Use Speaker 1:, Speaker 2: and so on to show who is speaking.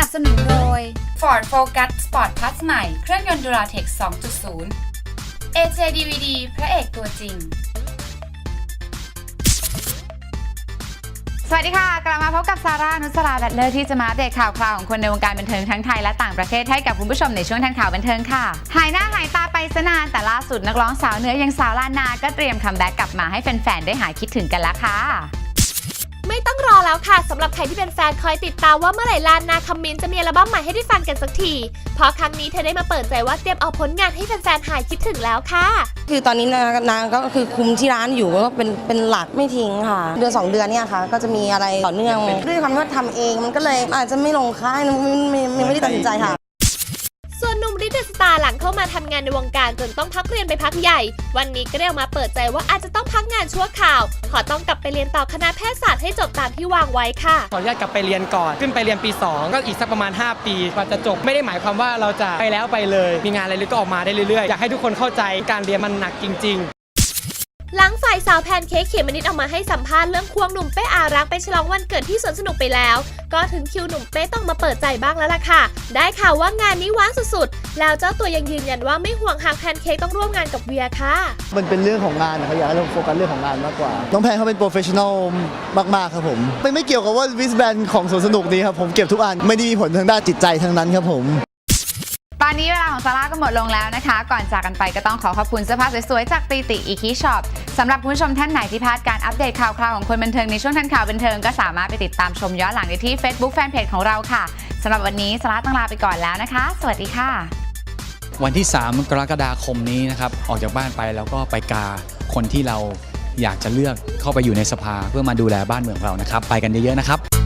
Speaker 1: นับสนุนโดย Ford Focus Sport Plus ใหม่ เครื่องยนต์ Duratec 2.0 AJ DVD พระเอกตัวจริง สวัสดีค่ะ กลับมาพบกับซาร่า นุสราแบตเลอร์ที่จะมาอัปเดตข่าวคราวของคนในวงการบันเทิงทั้งไทยและต่างประเทศให้กับคุณผู้ชมในช่วงทันข่าวบันเทิงค่ะ หายหน้าหายตาไปซะนานแต่ล่าสุดนักร้องสาวเหนืออยังสาวลานนา ก็เตรียมคัมแบ็กกลับมาให้แฟนๆ ได้หายคิดถึงกันแล้วค่ะ
Speaker 2: แล้วค่ะสำหรับใครที่เป็นแฟนคอยติดตามว่าเมื่อไหร่ลานนาคำมินจะมีอัลบั้มใหม่ให้ได้ฟังกันสักที เพราะครั้งนี้เธอได้มาเปิดใจว่าเตรียมเอาผลงานให้แฟนๆหายคิดถึงแล้วค่ะ
Speaker 3: คือตอนนี้นางนางก็คือคุมที่ร้านอยู่ก็เป็นเป็นหลักไม่ทิ้งค่ะ เดือนสองเดือนเนี่ยค่ะ ก็จะมีอะไรต่อเนื่องด้วยความที่ว่าทำเองมันก็เลยอาจจะไม่ลงค่ายไม่ไม่ไม่ไม่ได้ตัดสินใจค่ะ
Speaker 2: ส่วนหนุ่ม ริตเดสตาร์หลังเข้ามาทำงานในวงการจนต้องพักเรียนไปพักใหญ่ วันนี้ก็ได้ออกมาเปิดใจว่าอาจจะต้องพักงานชั่วคราว ขอต้องกลับไปเรียนต่อคณะแพทยศาสตร์ให้จบตามที่วางไว้ค่ะ
Speaker 4: ขออนุญาตกลับไปเรียนก่อน ขึ้นไปเรียนปี 2 ก็อีกสักประมาณ 5 ปีกว่าจะจบไม่ได้หมายความว่าเราจะไปแล้วไปเลย มีงานอะไรก็ออกมาได้เรื่อยๆอยากให้ทุกคนเข้าใจการเรียนมันหนักจริง ๆ
Speaker 2: หลังฝ่ายสาวแพนเค้กเขมนิดออกมาให้สัมภาษณ์เรื่องควงหนุ่มเป้อารักไปฉลองวันเกิดที่สวนสนุกไปแล้ว ก็ถึงคิวหนุ่มเป้ต้องมาเปิดใจบ้างแล้วล่ะค่ะ ได้ข่าวว่างานนี้ว้างสุดๆ แล้วเจ้าตัวยังยืนยันว่าไม่ห่วงหากแพนเค้กต้องร่วมงานกับเวียค่ะ
Speaker 5: มันเป็นเรื่องของงานนะครับอยากให้เราโฟกัสเรื่องของงานมากกว่า น้องแพนเขาเป็นโปรเฟชชั่นอลมากๆครับผมไม่ไม่เกี่ยวกับว่าวิสแบนของสวนสนุกนี้ครับผมเก็บทุกอันไม่ได้มีผลทางด้านจิตใจทั้งนั้นครับผม
Speaker 1: ต อนนี้เวลาของซาร่าก็หมดลงแล้วนะคะ ก่อนจากกันไปก็ต้องขอขอบคุณเสื้อผ้าสวยๆ จากตีติอีคิช็อปสำหรับคุณผู้ชมท่านไหนที่พลาดการอัปเดตข่าวคราวของคนบันเทิงในช่วงทันข่าวบันเทิงก็สามารถไปติดตามชมย้อนหลังได้ที่ Facebook Fanpage ของเราค่ะสำหรับวันนี้ซาร่าต้องลาไปก่อนแล้วนะคะ สวัสดีค่ะ
Speaker 6: วันที่ 3 กรกฎาคมนี้นะครับ ออกจากบ้านไปแล้วก็ไปกาคนที่เราอยากจะเลือกเข้าไปอยู่ในสภาเพื่อมาดูแลบ้านเมืองเรานะครับ ไปกันเยอะๆนะครับ